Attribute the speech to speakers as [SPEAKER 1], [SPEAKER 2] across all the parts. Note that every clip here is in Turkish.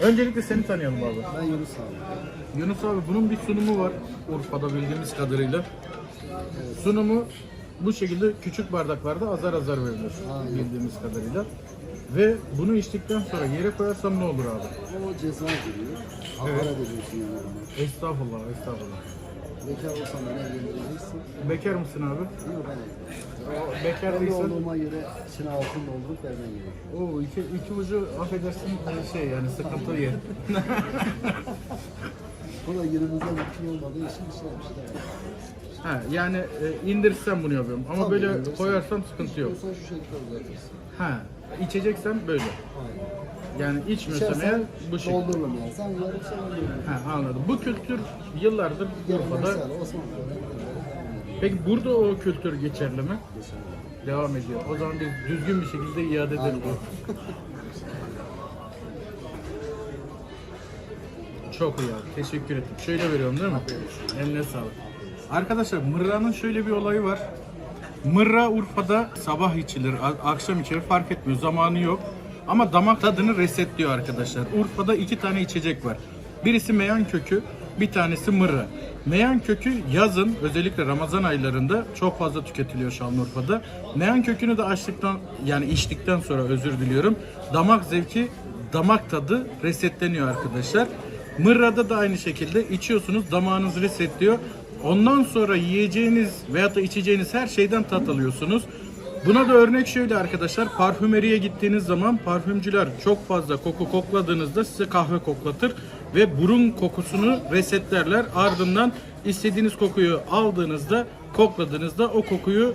[SPEAKER 1] Öncelikle seni tanıyalım abi.
[SPEAKER 2] Ben Yunus abi.
[SPEAKER 1] Yunus abi bunun bir sunumu var Urfa'da bildiğimiz kadarıyla. Sunumu bu şekilde küçük bardaklarda azar azar verilir bildiğimiz kadarıyla. Ve bunu içtikten sonra yere koyarsam ne olur abi?
[SPEAKER 2] O ceza giriyor. Hakaret ediyorsun yani.
[SPEAKER 1] Estağfurullah, estağfurullah.
[SPEAKER 2] Bekar olsan beni evlendireceksin.
[SPEAKER 1] Bekar mısın abi?
[SPEAKER 2] Yok ben evlendireceğim.
[SPEAKER 1] O bekar
[SPEAKER 2] Evli
[SPEAKER 1] değilsen
[SPEAKER 2] olduğuma göre içine altın doldurup vermen gerekiyor.
[SPEAKER 1] o iki, iki ucu affedersin hani şey yani sıkıntı yer.
[SPEAKER 2] Bu da günümüzde mümkün olmadığı için işte işte.
[SPEAKER 1] ha, yani e, indirsem bunu yapıyorum ama
[SPEAKER 2] Tabii,
[SPEAKER 1] böyle
[SPEAKER 2] indirsen.
[SPEAKER 1] koyarsam sıkıntı yok.
[SPEAKER 2] Sen şu şekilde uzatırsın.
[SPEAKER 1] Ha, içeceksen böyle.
[SPEAKER 2] Aynen.
[SPEAKER 1] Yani içmiyorsam eğer
[SPEAKER 2] İçersen
[SPEAKER 1] bu şekilde.
[SPEAKER 2] doldururum yani. Sen yarım sen doldururum.
[SPEAKER 1] Ha, anladım. Bu kültür yıllardır Urfa'da.
[SPEAKER 2] Geleneksel Osmanlı'da.
[SPEAKER 1] Peki burada o kültür geçerli mi? Devam ediyor. O zaman biz düzgün bir şekilde iade edelim. Çok iyi abi. Teşekkür ederim. Şöyle veriyorum değil mi? Eline sağlık. Arkadaşlar mırranın şöyle bir olayı var. Mırra Urfa'da sabah içilir, akşam içilir fark etmiyor. Zamanı yok. Ama damak tadını resetliyor arkadaşlar. Urfa'da iki tane içecek var. Birisi meyan kökü, bir tanesi mırra. Meyan kökü yazın özellikle Ramazan aylarında çok fazla tüketiliyor Şanlıurfa'da. Meyan kökünü de açtıktan yani içtikten sonra özür diliyorum. Damak zevki, damak tadı resetleniyor arkadaşlar. Mırrada da aynı şekilde içiyorsunuz, damağınız resetliyor. Ondan sonra yiyeceğiniz veyahut da içeceğiniz her şeyden tat alıyorsunuz. Buna da örnek şöyle arkadaşlar, parfümeriye gittiğiniz zaman parfümcüler çok fazla koku kokladığınızda size kahve koklatır ve burun kokusunu resetlerler. Ardından istediğiniz kokuyu aldığınızda, kokladığınızda o kokuyu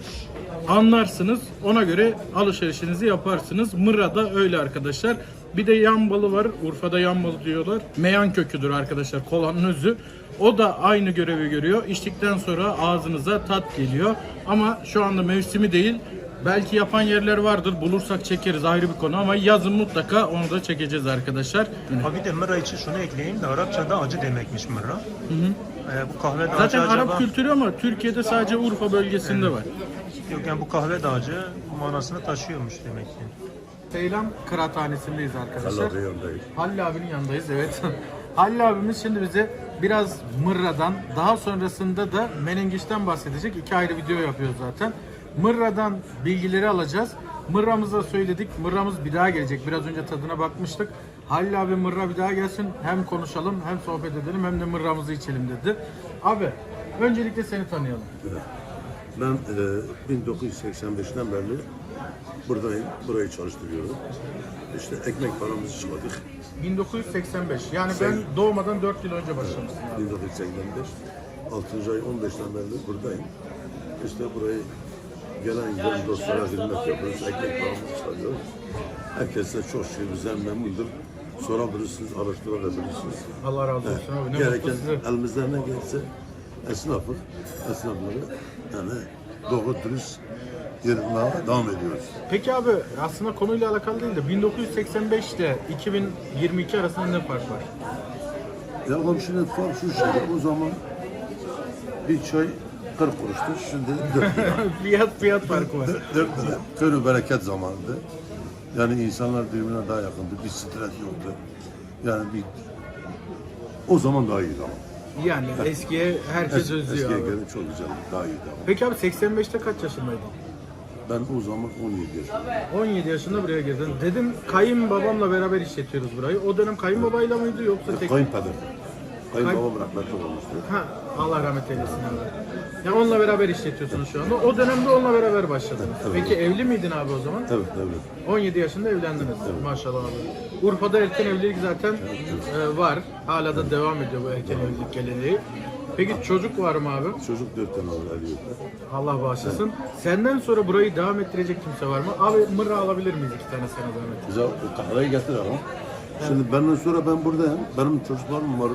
[SPEAKER 1] anlarsınız. Ona göre alışverişinizi yaparsınız. Mırra da öyle arkadaşlar. Bir de yan balı var. Urfa'da yan balı diyorlar. Meyan köküdür arkadaşlar. Kolanın özü. O da aynı görevi görüyor. İçtikten sonra ağzınıza tat geliyor. Ama şu anda mevsimi değil. Belki yapan yerler vardır. Bulursak çekeriz ayrı bir konu ama yazın mutlaka onu da çekeceğiz arkadaşlar.
[SPEAKER 3] Ha bir de mıra için şunu ekleyeyim de Arapçada acı demekmiş mıra. Ee, bu kahve de acı
[SPEAKER 1] Zaten
[SPEAKER 3] acaba...
[SPEAKER 1] Arap kültürü ama Türkiye'de sadece Urfa bölgesinde var.
[SPEAKER 3] Yok yani bu kahve de acı manasını taşıyormuş demek ki.
[SPEAKER 1] Seylan Kıraathanesi'ndeyiz arkadaşlar. Halil abinin yanındayız evet. Halil abimiz şimdi bize biraz Mırra'dan daha sonrasında da Menengiç'ten bahsedecek. İki ayrı video yapıyoruz zaten. Mırra'dan bilgileri alacağız. Mırra'mıza söyledik. Mırra'mız bir daha gelecek. Biraz önce tadına bakmıştık. Halil abi Mırra bir daha gelsin. Hem konuşalım hem sohbet edelim hem de Mırra'mızı içelim dedi. Abi öncelikle seni tanıyalım.
[SPEAKER 4] Ben e, 1985'ten beri buradayım. Burayı çalıştırıyorum. İşte ekmek paramızı çıkardık.
[SPEAKER 1] 1985. Yani ben doğmadan 4 yıl önce başlamışsın abi.
[SPEAKER 4] 1985. 6. ay 15'ten beri buradayım. İşte burayı gelen giden dostlara hizmet yapıyoruz. Ekmek paramızı çıkarıyoruz. Herkes de çok şükür bizden memnundur. Sorabilirsiniz, araştırabilirsiniz.
[SPEAKER 1] Allah razı olsun abi. Ne
[SPEAKER 4] Gereken elimizden ne gelse esnafı, esnafları yani doğru dürüst yürütmeye devam ediyoruz.
[SPEAKER 1] Peki abi aslında konuyla alakalı değil de 1985 ile 2022 arasında ne fark var?
[SPEAKER 4] Ya oğlum şimdi fark şu şey, o zaman bir çay 40 kuruştu, şimdi 4 lira.
[SPEAKER 1] fiyat fiyat farkı var.
[SPEAKER 4] 4 lira. Köyü bereket zamanıydı. Yani insanlar birbirine daha yakındı, bir stres yoktu. Yani bir o zaman daha iyiydi ama.
[SPEAKER 1] Yani eskiye herkes
[SPEAKER 4] Es,
[SPEAKER 1] özlüyor
[SPEAKER 4] eskiye
[SPEAKER 1] abi.
[SPEAKER 4] göre çok güzel, daha iyiydi ama.
[SPEAKER 1] Peki abi 85'te kaç yaşındaydın?
[SPEAKER 4] Ben o zaman 17 yaşındaydım.
[SPEAKER 1] 17 yaşında buraya girdin. Dedim kayınbabamla beraber işletiyoruz burayı. O dönem kayınbabayla mıydı yoksa tek?
[SPEAKER 4] Kayınpeder. Kayınbabam rahmetli olmuştu.
[SPEAKER 1] Ha, Allah rahmet eylesin abi. Ya onunla beraber işletiyorsunuz şu anda. O dönemde onunla beraber başladınız. Peki evli miydin abi o zaman?
[SPEAKER 4] Evet, evet.
[SPEAKER 1] 17 yaşında evlendiniz maşallah abi. Urfa'da erken evlilik zaten e, var. Hala da devam ediyor bu erken evlilik geleneği. Peki çocuk var mı abi?
[SPEAKER 4] Çocuk dört tane var, Ali.
[SPEAKER 1] Allah bağışlasın. Senden sonra burayı devam ettirecek kimse var mı? Abi mırra alabilir miyiz iki tane sana zahmet?
[SPEAKER 4] O kahveyi getir ama. Şimdi benden sonra ben buradayım. Benim çocuklarım var.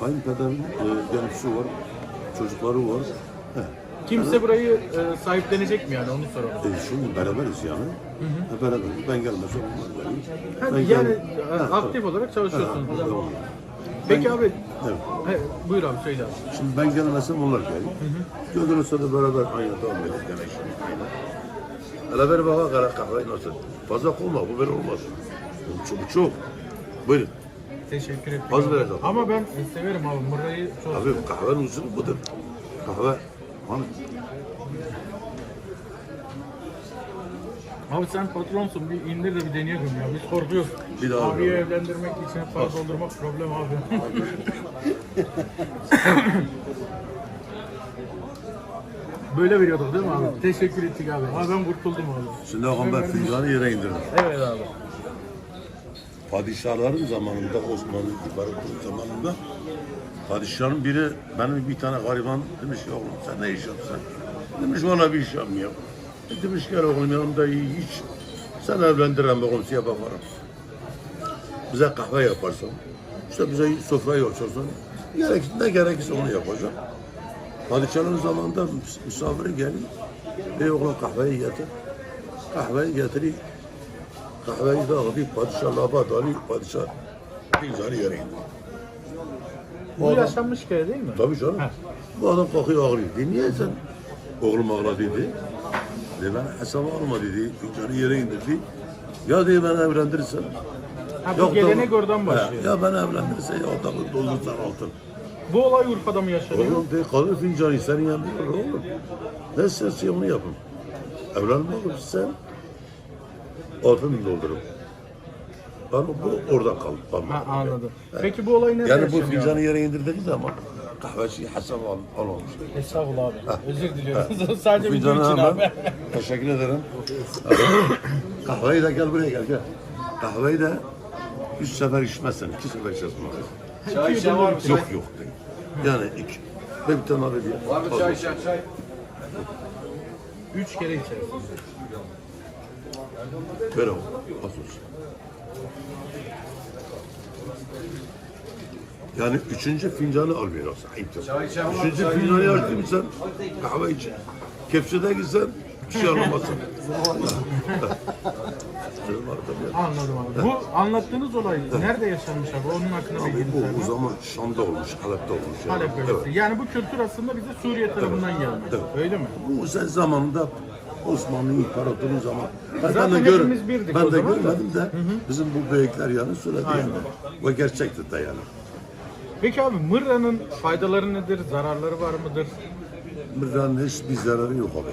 [SPEAKER 4] Kayınpederim, e, kendisi var. Çocukları var. He.
[SPEAKER 1] Kimse burayı e, sahiplenecek mi yani onu soralım.
[SPEAKER 4] E, şimdi beraberiz yani. E, beraberiz. Ben gelmesem onlar gelir.
[SPEAKER 1] Ha,
[SPEAKER 4] Ben
[SPEAKER 1] yani
[SPEAKER 4] gel-
[SPEAKER 1] e,
[SPEAKER 4] Ha,
[SPEAKER 1] aktif olarak çalışıyorsunuz.
[SPEAKER 4] Ha, tamam.
[SPEAKER 1] Peki abi,
[SPEAKER 4] Evet.
[SPEAKER 1] he, buyur abi söyle abi.
[SPEAKER 4] Şimdi ben gelmesem onlar gelir. Gönderirsem de beraber aynı devam edin demek şimdi. Aynı. Hele ver bana kara kahveyi nasıl? Fazla koyma bu böyle olmaz. Bu çok, bu çok. Buyurun.
[SPEAKER 1] Teşekkür ederim.
[SPEAKER 4] Az vereceğim.
[SPEAKER 1] Ama ben severim abi mırrayı çok
[SPEAKER 4] Abi kahvenin usulü budur. Kahve hani
[SPEAKER 1] Abi sen patronsun bir indir de bir deneyelim ya. Biz korkuyoruz.
[SPEAKER 4] Bir daha
[SPEAKER 1] Abiyi
[SPEAKER 4] alalım.
[SPEAKER 1] evlendirmek için para doldurmak problem abi. Böyle veriyorduk değil mi abi? Teşekkür ettik abi. Abi ben kurtuldum abi.
[SPEAKER 4] şimdi ağam ben fincanı yere indirdim.
[SPEAKER 1] Evet abi.
[SPEAKER 4] Padişahların zamanında Osmanlı İmparatorluğu zamanında padişahın biri benim bir tane gariban demiş ki oğlum sen ne iş yapıyorsun? Demiş valla bir iş yapmıyorum. E demiş gel oğlum yanımda hiç. Sen evlendiren bakalım size bakarım. Bize kahve yaparsan, işte bize sofrayı açarsan, gerek, ne gerekirse onu yapacağım. Padişahın zamanında mis- misafiri geliyor. Ey oğlum kahveyi getir. Kahveyi getireyim. Kahveyi de alıyor, padişah labat alıyor, padişah fincanı yere indi.
[SPEAKER 1] Bu yaşanmış kere değil mi?
[SPEAKER 4] Tabii canım. Bu adam kalkıyor ağlıyor. Dedi, niye sen oğlum ağla dedi. Dedi ben hesaba alma dedi, fincanı yere indirdi. Ya dedi ben evlendirirsen.
[SPEAKER 1] Ha, bu gelenek oradan başlıyor.
[SPEAKER 4] He, Ya ben evlendirirsen ya adamı doldursan altın.
[SPEAKER 1] Bu olay Urfa'da mı yaşanıyor?
[SPEAKER 4] Oğlum de kalır fincanı senin yanında olur oğlum. Ne istersen onu yapın. Evlenme oğlum sen. Altın doldurun. Yani bu orada kal. kalmadı.
[SPEAKER 1] Ha, anladım. Peki bu olay nerede
[SPEAKER 4] Yani bu
[SPEAKER 1] yaşanıyor?
[SPEAKER 4] fincanı yere indirdiği zaman kahveci hesap al, almamış.
[SPEAKER 1] Estağfurullah abi. Özür diliyorum. Sadece video
[SPEAKER 4] Fincanı
[SPEAKER 1] için
[SPEAKER 4] hemen.
[SPEAKER 1] abi.
[SPEAKER 4] Teşekkür ederim. Kahveyi de gel buraya gel gel. Kahveyi de üç sefer içmezsen iki sefer içersin.
[SPEAKER 5] Çay içen var mı?
[SPEAKER 4] Yok yok değil. Yani iki. Ve bir tane abi diye.
[SPEAKER 5] Var mı çay içen çay?
[SPEAKER 1] Üç kere içeriz.
[SPEAKER 4] Az olsun. Yani üçüncü fincanı
[SPEAKER 5] var mı?
[SPEAKER 4] Üçüncü fincanı yardım sen kahve için. Kepçede gitsen bir şey alamazsın.
[SPEAKER 1] Anladım abi. Bu anlattığınız olay nerede yaşanmış abi? Onun hakkında
[SPEAKER 4] Abi
[SPEAKER 1] bilginiz
[SPEAKER 4] bu
[SPEAKER 1] var
[SPEAKER 4] o
[SPEAKER 1] mı?
[SPEAKER 4] zaman Şam'da olmuş, Halep'te olmuş. Yani.
[SPEAKER 1] Halep bölgesi.
[SPEAKER 4] Evet.
[SPEAKER 1] Yani bu kültür aslında bize Suriye tarafından gelmiş.
[SPEAKER 4] Evet.
[SPEAKER 1] Öyle mi?
[SPEAKER 4] Bu sen zamanında Osmanlı İmparatorluğu zaman. Ben,
[SPEAKER 1] Zaten
[SPEAKER 4] ben de, gör,
[SPEAKER 1] birdik
[SPEAKER 4] ben de görmedim de bizim bu büyükler yani söyledi yani. Ve gerçektir de yani.
[SPEAKER 1] Peki abi mırranın faydaları nedir? Zararları var mıdır?
[SPEAKER 4] Mırranın hiçbir zararı yok abi.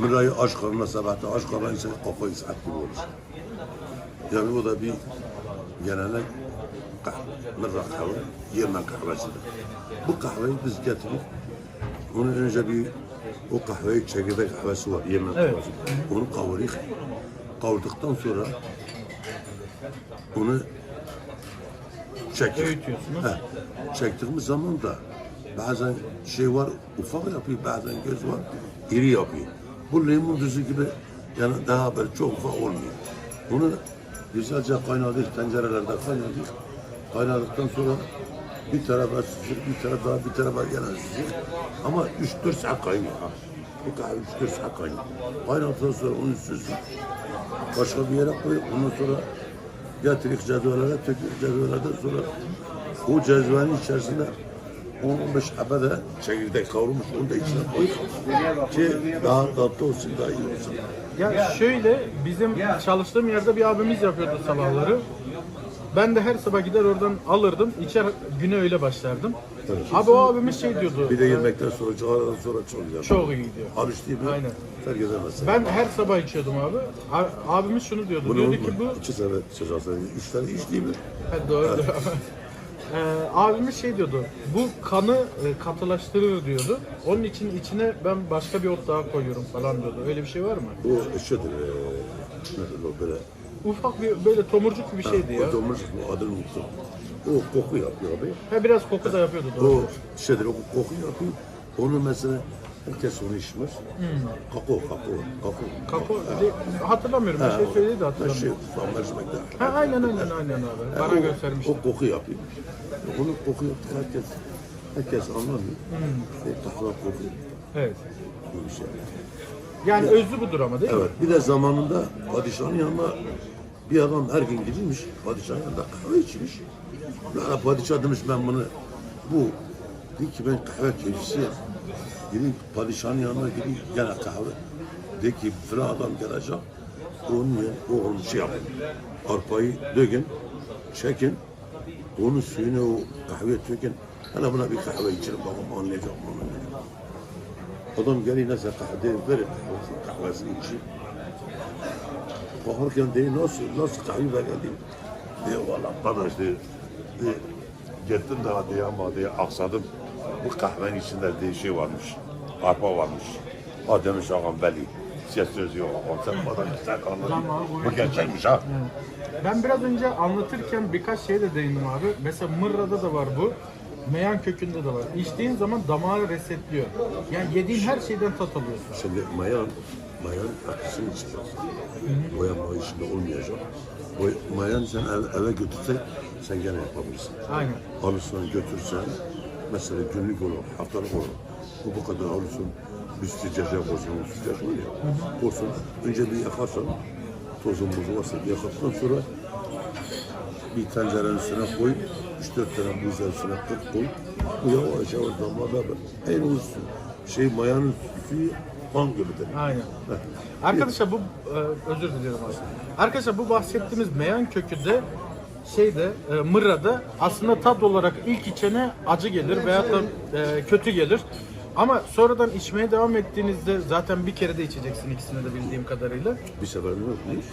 [SPEAKER 4] Mırrayı aç karnına sabahta aç karnına insan kafayı saat gibi olur. Yani o da bir gelenek mırra kahve, Yemen kahvesidir. Bu kahveyi biz getirip onun önce bir o kahveyi çekirdek kahvesi var Yemen
[SPEAKER 1] Evet.
[SPEAKER 4] kahvesi. Onu kavuruyuk. Kavurduktan sonra onu çekiyor.
[SPEAKER 1] Öğütüyorsunuz.
[SPEAKER 4] He. Çektiğimiz zaman da bazen şey var ufak yapıyor, bazen göz var iri yapıyor. Bu limon düzü gibi yani daha böyle çok ufak olmuyor. Bunu güzelce kaynadık, tencerelerde kaynadık. Kaynadıktan sonra bir tarafa süzür, bir tarafa, bir tarafa gene süzür. Ama 3-4 saat kaynıyor. Bu kahve 3-4 saat kaynıyor. Kaynadıktan sonra onu süzür. Başka bir yere koyup ondan sonra getirip cezvelere töküp cezvelerden sonra o cezvenin içerisinde 10-15 habe de çekirdek kavrulmuş onu da içine koyup ki daha tatlı olsun daha iyi olsun.
[SPEAKER 1] Ya şöyle bizim çalıştığım yerde bir abimiz yapıyordu sabahları. Ben de her sabah gider oradan alırdım. içer güne öyle başlardım. Abi o abimiz şey diyordu.
[SPEAKER 4] Bir de yemekten sonra cigaradan sonra çok güzel.
[SPEAKER 1] Çok iyi gidiyor.
[SPEAKER 4] Alış değil mi?
[SPEAKER 1] Aynen.
[SPEAKER 4] Terk edemezsin.
[SPEAKER 1] Ben her sabah içiyordum abi. A- abimiz şunu diyordu.
[SPEAKER 4] Bunu
[SPEAKER 1] diyordu ki bu
[SPEAKER 4] İki sene içeceksin. Üç tane iç değil mi?
[SPEAKER 1] Ha, doğru. Ee, abimiz şey diyordu, bu kanı e, katılaştırır diyordu. Onun için içine ben başka bir ot daha koyuyorum falan diyordu. Öyle bir şey var mı?
[SPEAKER 4] Bu şeydir. Nedir o böyle.
[SPEAKER 1] Ufak bir böyle tomurcuk bir şeydi ya.
[SPEAKER 4] O domuz bu adını unuttum. O koku yapıyor abi.
[SPEAKER 1] Ha, biraz koku da yapıyordu doğru.
[SPEAKER 4] O şeydir, o koku yapıyor. Onu mesela herkes onu içmez. Kakao, kakao, kakao.
[SPEAKER 1] Kako, de- hatırlamıyorum. Bir şey söyledi de
[SPEAKER 4] Ha, şey,
[SPEAKER 1] hatırlamıyorum.
[SPEAKER 4] tam mercimekte.
[SPEAKER 1] Ha, aynen aynen aynen abi. Bana
[SPEAKER 4] o,
[SPEAKER 1] göstermişti.
[SPEAKER 4] O koku yapıyor. Onu koku yapıyor herkes. Herkes anlamıyor. E, kahve kokuyor.
[SPEAKER 1] Evet.
[SPEAKER 4] Bu bir şey.
[SPEAKER 1] Yani özü budur ama değil mi?
[SPEAKER 4] Evet. Bir de zamanında padişahın yanına bir adam her gün gidilmiş. Padişahın yanında kahve içmiş. Yani padişah demiş ben bunu bu dedi ki ben kahve keyfisiyim. Gidin padişahın yanına gidin gene kahve. De ki filan adam gelecek. Onun yerine oğlum şey yapın. Arpayı dökün, çekin. Onun suyunu o kahve töken hala buna bir kahve içelim bakalım anlayacak mı. Adam geliyor neyse kahve verir kahvesini, içeyim. Bakarken değil nasıl nasıl kahve verelim. Diye valla kardeş diye, diye gittim daha diye ama diye aksadım. Bu kahvenin içinde diye şey varmış. Arpa varmış. Ha demiş ağam belli. Ses sözü yok ağam. Sen bana anladın. Bu gerçekmiş ha.
[SPEAKER 1] Ben biraz önce anlatırken birkaç şeye de değindim abi. Mesela mırrada da var bu. Meyan kökünde de var. İçtiğin zaman damağı resetliyor. Yani yediğin her şeyden tat alıyorsun.
[SPEAKER 4] Şimdi mayan, mayan akışını çıkarsın. Boyanma işinde olmayacak. Boy, mayan sen eve, eve götürsen sen gene yapabilirsin.
[SPEAKER 1] Aynen.
[SPEAKER 4] Alırsan götürsen mesela günlük olur, haftalık olur. Bu bu kadar alırsın. Bir olsun, sıcacak var ya. Olsun. Önce bir yakarsan tozun buzu varsa yakattıktan sonra bir tencerenin üstüne koy. 3-4 tane buza üstüne kırk koy. Bu yavaş yavaş damada en olsun. Şey mayanın suyu kan gibidir.
[SPEAKER 1] Aynen. Arkadaşlar bu e, özür diliyorum abi. Arkadaşlar bu bahsettiğimiz meyan kökü de şeyde e, mırrada aslında tat olarak ilk içene acı gelir veyahut da e, kötü gelir. Ama sonradan içmeye devam ettiğinizde zaten bir kere de içeceksin ikisini de bildiğim kadarıyla.
[SPEAKER 4] Bir sefer ne yapmış?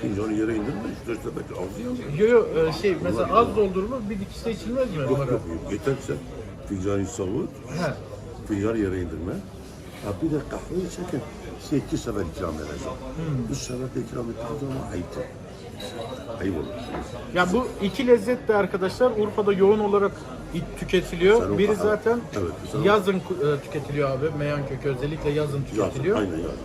[SPEAKER 4] Fincanı yere indirme, üç dört sefer ağzı yanıyor.
[SPEAKER 1] Yo yo e, şey mesela az doldurma bir dikişte içilmez mi
[SPEAKER 4] Yok yok. Yeter ki sen fincanı savur,
[SPEAKER 1] He.
[SPEAKER 4] fincanı yere indirme. Ha bir de kahve içerken size iki sefer ikram edeceğim. Üç sefer de ikram ettiğin zaman ayıptır. Ayıp olur.
[SPEAKER 1] Ya bu iki lezzet de arkadaşlar Urfa'da yoğun olarak tüketiliyor.
[SPEAKER 4] Sen o
[SPEAKER 1] Biri zaten
[SPEAKER 4] Evet,
[SPEAKER 1] yazın e, tüketiliyor abi. Meyan kökü özellikle yazın
[SPEAKER 4] Yazın,
[SPEAKER 1] tüketiliyor.
[SPEAKER 4] aynen yazın.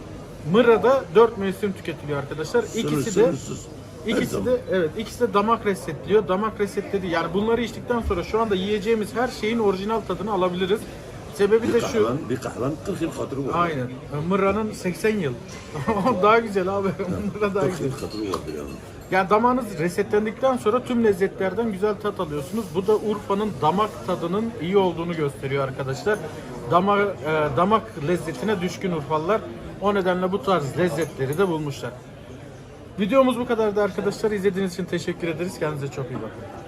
[SPEAKER 1] Mırra'da dört mevsim tüketiliyor arkadaşlar. İkisi de
[SPEAKER 4] Sınırsız.
[SPEAKER 1] İkisi de evet ikisi de damak resetliyor. Damak resetledi. Yani bunları içtikten sonra şu anda yiyeceğimiz her şeyin orijinal tadını alabiliriz. Sebebi de
[SPEAKER 4] Bir
[SPEAKER 1] şu.
[SPEAKER 4] kahven, bir kahven 40 yıl hatırı var.
[SPEAKER 1] Aynen. Mırra'nın 80 yıl. daha güzel abi. Mırra daha
[SPEAKER 4] 40
[SPEAKER 1] güzel.
[SPEAKER 4] yıl hatırı vardır yani.
[SPEAKER 1] Yani damağınız resetlendikten sonra tüm lezzetlerden güzel tat alıyorsunuz. Bu da Urfa'nın damak tadının iyi olduğunu gösteriyor arkadaşlar. Damak, e, damak lezzetine düşkün Urfalılar. O nedenle bu tarz lezzetleri de bulmuşlar. Videomuz bu kadardı arkadaşlar. İzlediğiniz için teşekkür ederiz. Kendinize çok iyi bakın.